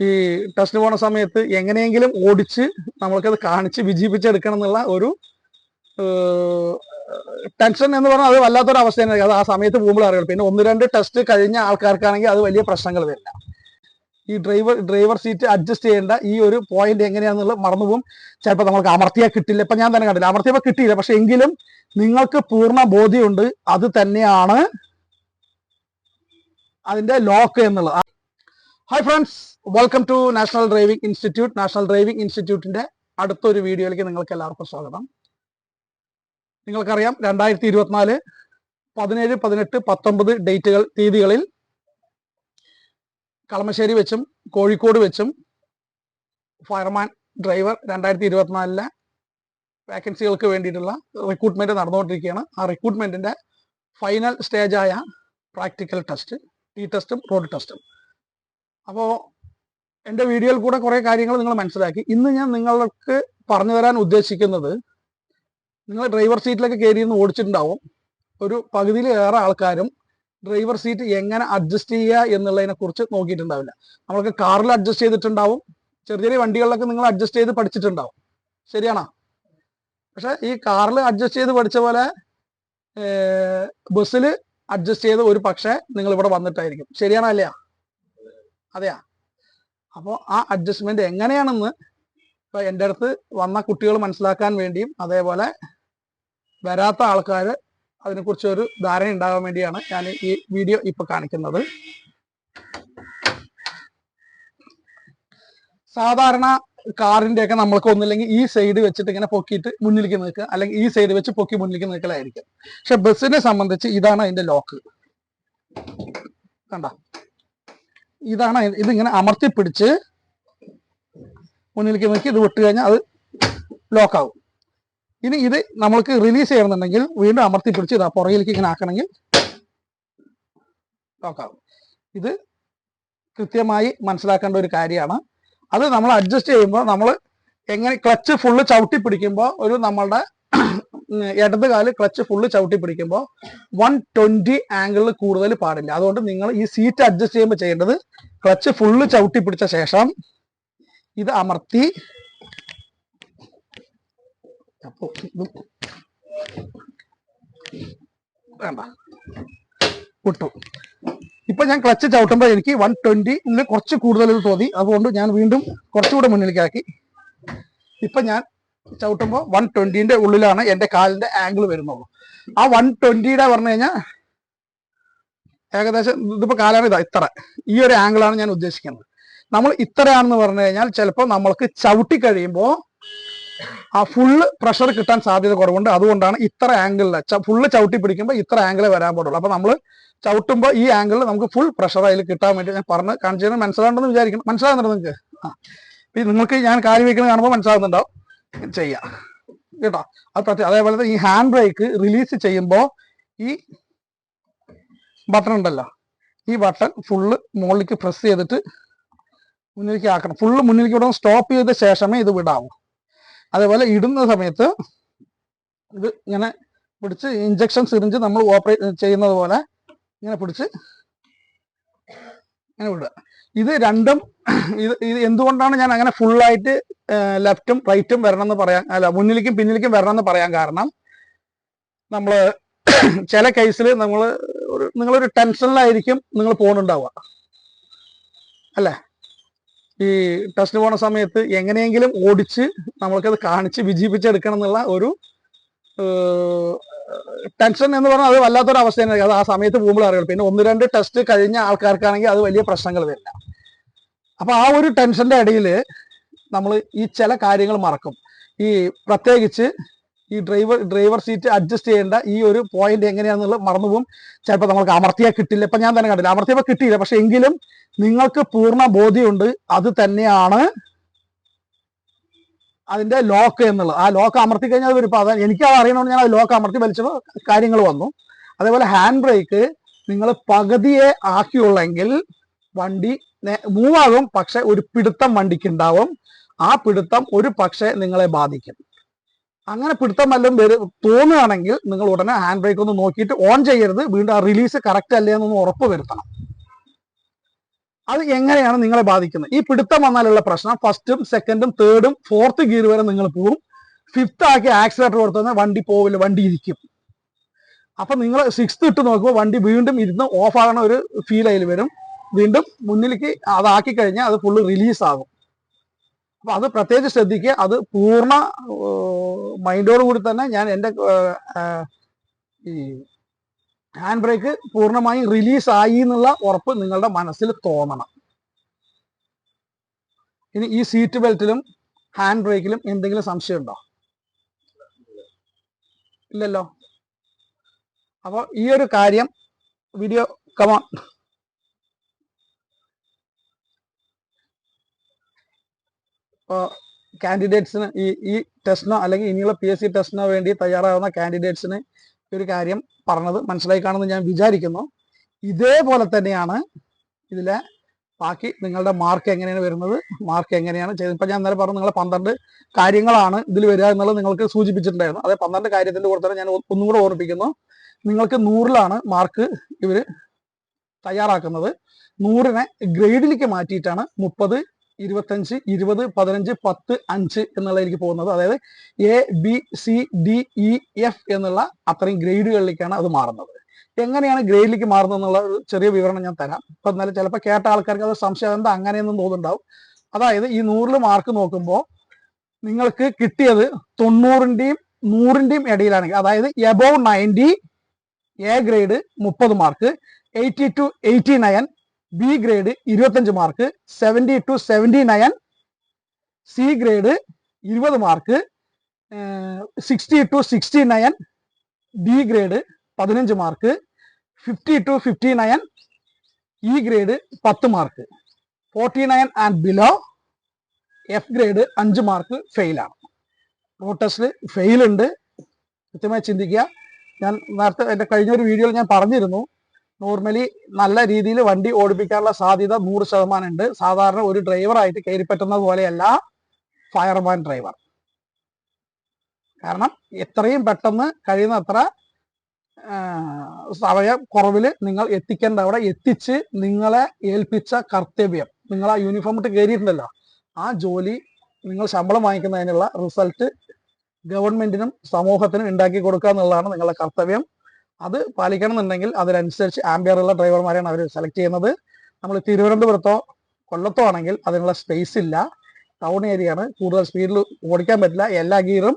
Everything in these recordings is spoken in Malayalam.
ഈ ടെസ്റ്റ് പോണ സമയത്ത് എങ്ങനെയെങ്കിലും ഓടിച്ച് നമ്മൾക്കത് കാണിച്ച് വിജയിപ്പിച്ചെടുക്കണം എന്നുള്ള ഒരു ടെൻഷൻ എന്ന് പറഞ്ഞാൽ അത് വല്ലാത്തൊരു അവസ്ഥ തന്നെ. അത് ആ സമയത്ത് പോകുമ്പോൾ അറിയുള്ളൂ. പിന്നെ ഒന്ന് രണ്ട് ടെസ്റ്റ് കഴിഞ്ഞ ആൾക്കാർക്കാണെങ്കിൽ അത് വലിയ പ്രശ്നങ്ങൾ വരില്ല. ഈ ഡ്രൈവർ ഡ്രൈവർ സീറ്റ് അഡ്ജസ്റ്റ് ചെയ്യേണ്ട ഈ ഒരു പോയിന്റ് എങ്ങനെയാണെന്നുള്ളത് മറന്നുപോകും. ചിലപ്പോൾ നമുക്ക് അമർത്തിയാൽ കിട്ടില്ല. ഇപ്പൊ ഞാൻ തന്നെ കണ്ടില്ല. അമർത്തിയപ്പോൾ കിട്ടിയില്ല. പക്ഷെ എങ്കിലും നിങ്ങൾക്ക് പൂർണ ബോധ്യമുണ്ട്. അത് തന്നെയാണ് അതിന്റെ ലോക്ക് എന്നുള്ളത്. Hi friends welcome to national driving institute national driving ഇൻസ്റ്റിറ്റ്യൂട്ടിന്റെ അടുത്തൊരു വീഡിയോയിലേക്ക് നിങ്ങൾക്ക് എല്ലാവർക്കും സ്വാഗതം. നിങ്ങൾക്കറിയാം രണ്ടായിരത്തി ഇരുപത്തിനാല് പതിനേഴ് പതിനെട്ട് പത്തൊമ്പത് ഡേറ്റുകൾ തീയതികളിൽ കളമശ്ശേരി വെച്ചും കോഴിക്കോട് വെച്ചും ഫയർമാൻ ഡ്രൈവർ രണ്ടായിരത്തി ഇരുപത്തിനാലിലെ വേക്കൻസികൾക്ക് വേണ്ടിയിട്ടുള്ള റിക്രൂട്ട്മെന്റ് നടന്നുകൊണ്ടിരിക്കുകയാണ്. ആ റിക്രൂട്ട്മെന്റിന്റെ ഫൈനൽ സ്റ്റേജായ പ്രാക്ടിക്കൽ ടെസ്റ്റ് ടി ടെസ്റ്റും റോഡ് ടെസ്റ്റും അപ്പോൾ എന്റെ വീഡിയോയിൽ കൂടെ കുറേ കാര്യങ്ങൾ നിങ്ങൾ മനസ്സിലാക്കി. ഇന്ന് ഞാൻ നിങ്ങൾക്ക് പറഞ്ഞു തരാൻ ഉദ്ദേശിക്കുന്നത് നിങ്ങൾ ഡ്രൈവർ സീറ്റിലൊക്കെ കയറി ഇന്ന് ഓടിച്ചിട്ടുണ്ടാവും. ഒരു പകുതിയിലേറെ ആൾക്കാരും ഡ്രൈവർ സീറ്റ് എങ്ങനെ അഡ്ജസ്റ്റ് ചെയ്യുക എന്നുള്ളതിനെ കുറിച്ച് നോക്കിയിട്ടുണ്ടാവില്ല. നമ്മൾക്ക് കാറിൽ അഡ്ജസ്റ്റ് ചെയ്തിട്ടുണ്ടാവും. ചെറിയ ചെറിയ വണ്ടികളിലൊക്കെ നിങ്ങൾ അഡ്ജസ്റ്റ് ചെയ്ത് പഠിച്ചിട്ടുണ്ടാവും. ശരിയാണോ? പക്ഷെ ഈ കാറിൽ അഡ്ജസ്റ്റ് ചെയ്ത് പഠിച്ച പോലെ ബസ്സിൽ അഡ്ജസ്റ്റ് ചെയ്ത് ഒരു പക്ഷേ നിങ്ങൾ ഇവിടെ വന്നിട്ടായിരിക്കും. ശരിയാണോ അല്ലയാ? അതെയാ. അപ്പോൾ ആ അഡ്ജസ്റ്റ്മെന്റ് എങ്ങനെയാണെന്ന് ഇപ്പൊ എന്റെ അടുത്ത് വന്ന കുട്ടികൾ മനസ്സിലാക്കാൻ വേണ്ടിയും അതേപോലെ വരാത്ത ആൾക്കാർ അതിനെക്കുറിച്ച് ഒരു ധാരണ ഉണ്ടാകാൻ വേണ്ടിയാണ് ഞാൻ ഈ വീഡിയോ ഇപ്പൊ കാണിക്കുന്നത്. സാധാരണ കാറിന്റെ ഒക്കെ നമ്മൾക്ക് ഒന്നില്ലെങ്കിൽ ഈ സൈഡ് വെച്ചിട്ട് ഇങ്ങനെ പൊക്കിയിട്ട് മുന്നിലേക്ക് നിൽക്കുക. അല്ലെങ്കിൽ ഈ സൈഡ് വെച്ച് പൊക്കി മുന്നിലേക്ക് നിൽക്കലായിരിക്കും. പക്ഷെ ബസ്സിനെ സംബന്ധിച്ച് ഇതാണ് അതിന്റെ ലോക്ക് കണ്ട? ഇതാണ് ഇത് ഇതിങ്ങനെ അമർത്തി പിടിച്ച് മുന്നിലേക്ക് നോക്കി ഇത് വിട്ട് കഴിഞ്ഞാൽ അത് ലോക്കാവും ഇനി ഇത് നമ്മൾക്ക് റിലീസ് ചെയ്യണമെന്നുണ്ടെങ്കിൽ വീണ്ടും അമർത്തി പിടിച്ച് ഇതാ പുറകിലേക്ക് ഇങ്ങനെ ആക്കണമെങ്കിൽ ലോക്കാവും ഇത് കൃത്യമായി മനസ്സിലാക്കേണ്ട ഒരു കാര്യമാണ്. അത് നമ്മൾ അഡ്ജസ്റ്റ് ചെയ്യുമ്പോൾ നമ്മൾ എങ്ങനെ ക്ലച്ച് ഫുള്ള് ചവിട്ടി പിടിക്കുമ്പോൾ ഒരു നമ്മളുടെ ഇടത് കാൽ ക്ലച്ച് ഫുള്ള് ചവിട്ടി പിടിക്കുമ്പോൾ വൺ ട്വന്റി ആംഗിളിൽ കൂടുതൽ പാടില്ല. അതുകൊണ്ട് നിങ്ങൾ ഈ സീറ്റ് അഡ്ജസ്റ്റ് ചെയ്യുമ്പോൾ ചെയ്യേണ്ടത് ക്ലച്ച് ഫുള്ള് ചവിട്ടി പിടിച്ച ശേഷം ഇത് അമർത്തി. അപ്പോ ഇത് വേണ്ട. വിട്ടു. ഇപ്പൊ ഞാൻ ക്ലച്ച് ചവിട്ടുമ്പോൾ എനിക്ക് വൺ ട്വന്റി കുറച്ച് കൂടുതൽ തോന്നി. അതുകൊണ്ട് ഞാൻ വീണ്ടും കുറച്ചുകൂടെ മുന്നിലേക്കാക്കി ഇപ്പൊ ഞാൻ ചവിട്ടുമ്പോൾ വൺ ട്വന്റിന്റെ ഉള്ളിലാണ് എന്റെ കാലിന്റെ ആംഗിൾ വരുന്നുള്ളൂ. ആ വൺ ട്വന്റിയുടെ പറഞ്ഞു കഴിഞ്ഞാൽ ഏകദേശം ഇതിപ്പോ കാലാണ് ഇതാ ഇത്ര. ഈ ഒരു ആംഗിളാണ് ഞാൻ ഉദ്ദേശിക്കുന്നത്. നമ്മൾ ഇത്രയാണെന്ന് പറഞ്ഞു കഴിഞ്ഞാൽ ചിലപ്പോൾ നമ്മൾക്ക് ചവിട്ടി കഴിയുമ്പോൾ ആ ഫുള്ള് പ്രഷർ കിട്ടാൻ സാധ്യത കുറവുണ്ട്. അതുകൊണ്ടാണ് ഇത്ര ആംഗിളിൽ ഫുള്ള് ചവിട്ടി പിടിക്കുമ്പോൾ ഇത്ര ആംഗിളെ വരാൻ പാടുള്ളൂ. അപ്പൊ നമ്മൾ ചവിട്ടുമ്പോൾ ഈ ആംഗിളിൽ നമുക്ക് ഫുൾ പ്രഷർ അതിൽ കിട്ടാൻ വേണ്ടി ഞാൻ പറഞ്ഞ് കാണിച്ചു തരാൻ മനസ്സിലാണ്ടെന്ന് വിചാരിക്കണം മനസ്സിലാകുന്നുണ്ടോ നിങ്ങൾക്ക്? ആ. നിങ്ങൾക്ക് ഞാൻ കാര്യം വയ്ക്കുന്നത് കാണുമ്പോൾ മനസ്സിലാകുന്നുണ്ടാവും ചെയ്യാം. കേട്ടോ? അത് പറ്റും അതേപോലെ ഈ ഹാൻഡ് ബ്രേക്ക് റിലീസ് ചെയ്യുമ്പോൾ ഈ ബട്ടൺ ഉണ്ടല്ലോ. ഈ ബട്ടൺ ഫുള്ള് മുകളിലേക്ക് പ്രസ് ചെയ്തിട്ട് മുന്നിലേക്ക് ആക്കണം. ഫുള്ള് മുന്നിലേക്ക് വിടാൻ സ്റ്റോപ്പ് ചെയ്ത ശേഷമേ ഇത് വിടാവൂ. അതേപോലെ ഇടുന്ന സമയത്ത് ഇത് ഇങ്ങനെ പിടിച്ച് ഇഞ്ചക്ഷൻ സിറിഞ്ച് നമ്മൾ ഓപ്പറേറ്റ് ചെയ്യുന്നത് പോലെ ഇങ്ങനെ പിടിച്ച് ഇങ്ങനെ വിടുക ഇത് രണ്ടും ഇത് ഇത് എന്തുകൊണ്ടാണ് ഞാൻ അങ്ങനെ ഫുള്ളായിട്ട് ലെഫ്റ്റും റൈറ്റും വരണം എന്ന് പറയാൻ അല്ല മുന്നിലേക്കും പിന്നിലേക്കും വരണം എന്ന് പറയാൻ കാരണം നമ്മൾ ചില കേസിൽ നമ്മൾ ഒരു നിങ്ങളൊരു ടെൻഷനിലായിരിക്കും നിങ്ങൾ പോകുന്നുണ്ടാവുക അല്ലേ? ഈ ടെസ്റ്റ് പോണ സമയത്ത് എങ്ങനെയെങ്കിലും ഓടിച്ച് നമ്മൾക്കത് കാണിച്ച് വിജയിപ്പിച്ചെടുക്കണം എന്നുള്ള ഒരു ടെൻഷൻ എന്ന് പറഞ്ഞാൽ അത് വല്ലാത്തൊരു അവസ്ഥ തന്നെ അത് ആ സമയത്ത് പോകുമ്പോൾ അറിയുള്ളൂ. പിന്നെ ഒന്ന് രണ്ട് ടെസ്റ്റ് കഴിഞ്ഞ ആൾക്കാർക്കാണെങ്കിൽ അത് വലിയ പ്രശ്നങ്ങൾ വരില്ല. അപ്പൊ ആ ഒരു ടെൻഷന്റെ ഇടയിൽ നമ്മൾ ഈ ചില കാര്യങ്ങൾ മറക്കും. ഈ പ്രത്യേകിച്ച് ഈ ഡ്രൈവർ ഡ്രൈവർ സീറ്റ് അഡ്ജസ്റ്റ് ചെയ്യേണ്ട ഈ ഒരു പോയിന്റ് എങ്ങനെയാണെന്നുള്ളത് മറന്നുപോകും. ചിലപ്പോൾ നമുക്ക് അമർത്തിയാൽ കിട്ടില്ല. ഇപ്പൊ ഞാൻ തന്നെ കണ്ടില്ല. അമർത്തിയപ്പോൾ കിട്ടിയില്ല. പക്ഷെ എങ്കിലും നിങ്ങൾക്ക് പൂർണ ബോധ്യമുണ്ട്. അത് തന്നെയാണ് അതിന്റെ ലോക്ക് എന്നുള്ളത്. ആ ലോക്ക് അമർത്തി കഴിഞ്ഞാൽ ഒരു വരും എനിക്ക് അത് അറിയണമെന്ന് ഞാൻ അത് ലോക്ക് അമർത്തി വലിച്ചപ്പോൾ കാര്യങ്ങൾ വന്നു. അതേപോലെ ഹാൻഡ് ബ്രേക്ക് നിങ്ങൾ പകുതിയെ ആക്കിയുള്ളെങ്കിൽ വണ്ടി മൂവ് ആകും പക്ഷെ ഒരു പിടുത്തം വണ്ടിക്ക് ഉണ്ടാവും ആ പിടുത്തം ഒരു പക്ഷെ നിങ്ങളെ ബാധിക്കും. അങ്ങനെ പിടുത്തം വല്ലതും വരും തോന്നുകയാണെങ്കിൽ നിങ്ങൾ ഉടനെ ഹാൻഡ് ബ്രേക്ക് ഒന്ന് നോക്കിയിട്ട് ഓൺ ചെയ്യരുത്. വീണ്ടും ആ റിലീസ് കറക്റ്റ് അല്ലേ എന്നൊന്ന് ഉറപ്പ് വരുത്തണം. അത് എങ്ങനെയാണ് നിങ്ങളെ ബാധിക്കുന്നത്? ഈ പിടുത്തം വന്നാലുള്ള പ്രശ്നം ഫസ്റ്റും സെക്കൻഡും തേർഡും ഫോർത്ത് ഗിയർ വരെ നിങ്ങൾ പോവും ഫിഫ്ത്ത് ആക്കി ആക്സിലേറ്റർ കൊടുത്തു വണ്ടി പോവില്ല വണ്ടി ഇരിക്കും. അപ്പൊ നിങ്ങൾ സിക്സ്ത് ഇട്ട് നോക്കുമ്പോൾ വണ്ടി വീണ്ടും ഇരുന്ന് ഓഫ് ആകണ ഒരു ഫീൽ അതിൽ വരും. വീണ്ടും മുന്നിലേക്ക് അതാക്കി കഴിഞ്ഞാൽ അത് ഫുള്ള് റിലീസ് ആകും. അപ്പൊ അത് പ്രത്യേകിച്ച് ശ്രദ്ധിക്കുക. അത് പൂർണ മൈൻഡോട് കൂടി തന്നെ ഞാൻ എന്റെ ഈ ഹാൻഡ് ബ്രേക്ക് പൂർണമായും റിലീസ് ആയി എന്നുള്ള ഉറപ്പ് നിങ്ങളുടെ മനസ്സിൽ തോന്നണം. ഇനി ഈ സീറ്റ് ബെൽറ്റിലും ഹാൻഡ് ബ്രേക്കിലും എന്തെങ്കിലും സംശയം ഉണ്ടോ? ഇല്ലല്ലോ. അപ്പോൾ ഈ ഒരു കാര്യം വീഡിയോ കമോൺ ഇപ്പോൾ കാൻഡിഡേറ്റ്സിന് ഈ ഈ ടെസ്റ്റിനോ അല്ലെങ്കിൽ ഇനിയുള്ള പി എസ് സി ടെസ്റ്റിനോ വേണ്ടി തയ്യാറാവുന്ന കാൻഡിഡേറ്റ്സിന് ഒരു കാര്യം പറഞ്ഞത് മനസ്സിലായി കാണുമെന്ന് ഞാൻ വിചാരിക്കുന്നു. ഇതേപോലെ തന്നെയാണ് ഇതിലെ ബാക്കി നിങ്ങളുടെ മാർക്ക് എങ്ങനെയാണ് വരുന്നത്? മാർക്ക് എങ്ങനെയാണ് ചെയ്തത്? ഇപ്പം ഞാൻ ഇന്നലെ പറഞ്ഞു നിങ്ങളെ പന്ത്രണ്ട് കാര്യങ്ങളാണ് ഇതിൽ വരിക എന്നുള്ളത് നിങ്ങൾക്ക് സൂചിപ്പിച്ചിട്ടുണ്ടായിരുന്നു. അതെ പന്ത്രണ്ട് കാര്യത്തിന്റെ കൂടെ തന്നെ ഞാൻ ഒന്നും കൂടെ ഓർമ്മിപ്പിക്കുന്നു. നിങ്ങൾക്ക് നൂറിലാണ് മാർക്ക് ഇവർ തയ്യാറാക്കുന്നത്. നൂറിനെ ഗ്രേഡിലേക്ക് മാറ്റിയിട്ടാണ് മുപ്പത് ഇരുപത്തഞ്ച് ഇരുപത് പതിനഞ്ച് പത്ത് അഞ്ച് എന്നുള്ള എനിക്ക് പോകുന്നത്. അതായത് A B C D E F എന്നുള്ള അത്രയും ഗ്രേഡുകളിലേക്കാണ് അത് മാറുന്നത്. എങ്ങനെയാണ് ഗ്രേഡിലേക്ക് മാറുന്നത് എന്നുള്ള ഒരു ചെറിയ വിവരണം ഞാൻ തരാം. ഇപ്പൊ എന്നാലും ചിലപ്പോൾ കേട്ട ആൾക്കാർക്ക് അത് സംശയം എന്താ അങ്ങനെയൊന്നും തോന്നുന്നുണ്ടാവും. അതായത് ഈ നൂറിൽ മാർക്ക് നോക്കുമ്പോൾ നിങ്ങൾക്ക് കിട്ടിയത് തൊണ്ണൂറിന്റെയും നൂറിന്റെയും ഇടയിലാണെങ്കിൽ അതായത് എബോവ് നയന്റി എ ഗ്രേഡ് മുപ്പത് mark eighty to eighty nine B grade ഇരുപത്തഞ്ച് mark seventy to seventy nine C grade ഇരുപത് mark sixty to sixty nine D grade പതിനഞ്ച് mark fifty to fifty nine E grade പത്ത് mark forty nine and below F grade അഞ്ച് മാർക്ക് ഫെയിലാണ് റോഡ് ഉണ്ട്. കൃത്യമായി ചിന്തിക്കുക. ഞാൻ നേരത്തെ എന്റെ കഴിഞ്ഞൊരു വീഡിയോയിൽ ഞാൻ പറഞ്ഞിരുന്നു. നോർമലി നല്ല രീതിയിൽ വണ്ടി ഓടിപ്പിക്കാനുള്ള സാധ്യത നൂറ് ശതമാനം ഉണ്ട്. സാധാരണ ഒരു ഡ്രൈവറായിട്ട് കയറി പറ്റുന്ന പോലെയല്ല ഫയർമാൻ ഡ്രൈവർ കാരണം എത്രയും പെട്ടെന്ന് കഴിയുന്നത്ര സമയം കുറവിൽ നിങ്ങൾ എത്തിക്കേണ്ട അവിടെ എത്തിച്ച് നിങ്ങളെ ഏൽപ്പിച്ച കർത്തവ്യം. നിങ്ങൾ ആ യൂണിഫോം ഇട്ട് കയറിയിട്ടുണ്ടല്ലോ. ആ ജോലി നിങ്ങൾ ശമ്പളം വാങ്ങിക്കുന്നതിനുള്ള റിസൾട്ട് ഗവൺമെന്റിനും സമൂഹത്തിനും ഉണ്ടാക്കി കൊടുക്കുക എന്നുള്ളതാണ് നിങ്ങളുടെ കർത്തവ്യം. അത് പാലിക്കണം എന്നുണ്ടെങ്കിൽ അതിനനുസരിച്ച് ആംബിയറുള്ള ഡ്രൈവർമാരെയാണ് അവർ സെലക്ട് ചെയ്യുന്നത്. നമ്മൾ തിരുവനന്തപുരത്തോ കൊല്ലത്തോ ആണെങ്കിൽ അതിനുള്ള സ്പേസ് ഇല്ല. ടൗൺ ഏരിയ ആണ്. കൂടുതൽ സ്പീഡിൽ ഓടിക്കാൻ പറ്റില്ല. എല്ലാ ഗിയറും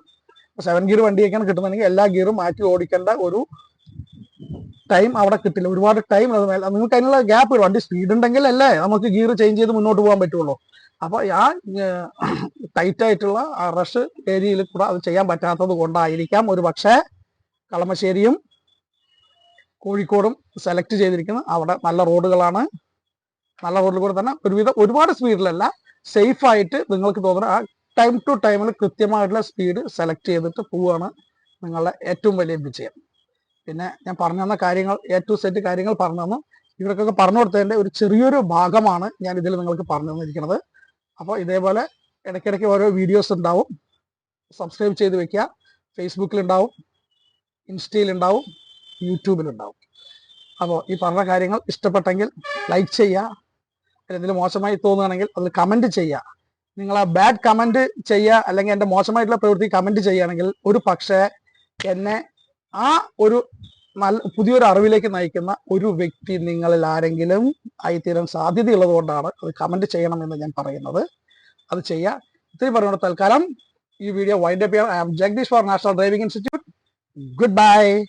സെവൻ ഗിയർ വണ്ടിയൊക്കെയാണ് കിട്ടുന്നുണ്ടെങ്കിൽ എല്ലാ ഗിയറും മാറ്റി ഓടിക്കേണ്ട ഒരു ടൈം അവിടെ കിട്ടില്ല. ഒരുപാട് ടൈം അത് നിങ്ങൾക്ക് അതിനുള്ള ഗ്യാപ്പ് വണ്ടി സ്പീഡ് ഉണ്ടെങ്കിൽ അല്ലേ നമുക്ക് ഗിയർ ചേഞ്ച് ചെയ്ത് മുന്നോട്ട് പോകാൻ പറ്റുള്ളൂ. അപ്പോൾ ആ ടൈറ്റ് ആയിട്ടുള്ള റഷ് ഏരിയയിൽ കൂടെ അത് ചെയ്യാൻ പറ്റാത്തത് കൊണ്ടായിരിക്കാം. ഒരു പക്ഷേ കളമശ്ശേരിയും കോഴിക്കോടും സെലക്ട് ചെയ്തിരിക്കുന്നത് അവിടെ നല്ല റോഡുകളാണ്. നല്ല റോഡിൽ കൂടെ തന്നെ ഒരുവിധം ഒരുപാട് സ്പീഡിലല്ല സേഫ് ആയിട്ട് നിങ്ങൾക്ക് തോന്നുന്ന ആ ടൈം ടു ടൈമിൽ കൃത്യമായിട്ടുള്ള സ്പീഡ് സെലക്ട് ചെയ്തിട്ട് പോവുകയാണ് നിങ്ങളുടെ ഏറ്റവും വലിയ വിജയം. പിന്നെ ഞാൻ പറഞ്ഞു തന്ന കാര്യങ്ങൾ എ ടു സെറ്റ് കാര്യങ്ങൾ പറഞ്ഞു തന്നു. ഇവർക്കൊക്കെ പറഞ്ഞു കൊടുത്തതിന്റെ ഒരു ചെറിയൊരു ഭാഗമാണ് ഞാൻ ഇതിൽ നിങ്ങൾക്ക് പറഞ്ഞു തന്നിരിക്കുന്നത്. അപ്പോൾ ഇതേപോലെ ഇടയ്ക്കിടയ്ക്ക് ഓരോ വീഡിയോസ് ഉണ്ടാവും. സബ്സ്ക്രൈബ് ചെയ്ത് വെക്കുക. ഫേസ്ബുക്കിലുണ്ടാവും ഇൻസ്റ്റയിലുണ്ടാവും യൂട്യൂബിലുണ്ടാവും. അപ്പോൾ ഈ പറഞ്ഞ കാര്യങ്ങൾ ഇഷ്ടപ്പെട്ടെങ്കിൽ ലൈക്ക് ചെയ്യുക എന്തെങ്കിലും മോശമായി തോന്നുകയാണെങ്കിൽ അതിൽ കമന്റ് ചെയ്യുക നിങ്ങൾ ആ ബാഡ് കമന്റ് ചെയ്യുക അല്ലെങ്കിൽ എന്റെ മോശമായിട്ടുള്ള പ്രവൃത്തി കമന്റ് ചെയ്യുകയാണെങ്കിൽ ഒരു പക്ഷേ എന്നെ ആ ഒരു നല്ല പുതിയൊരു അറിവിലേക്ക് നയിക്കുന്ന ഒരു വ്യക്തി നിങ്ങളിൽ ആരെങ്കിലും ആയിത്തീരാൻ സാധ്യതയുള്ളത് കൊണ്ടാണ് അത് കമന്റ് ചെയ്യണമെന്ന് ഞാൻ പറയുന്നത്. അത് ചെയ്യുക ഇത്രയും പറഞ്ഞുകൊണ്ട് തൽക്കാലം ഈ വീഡിയോ വൈൻഡപ്പ് ചെയ്യാം. I am Jagadish for national driving institute goodbye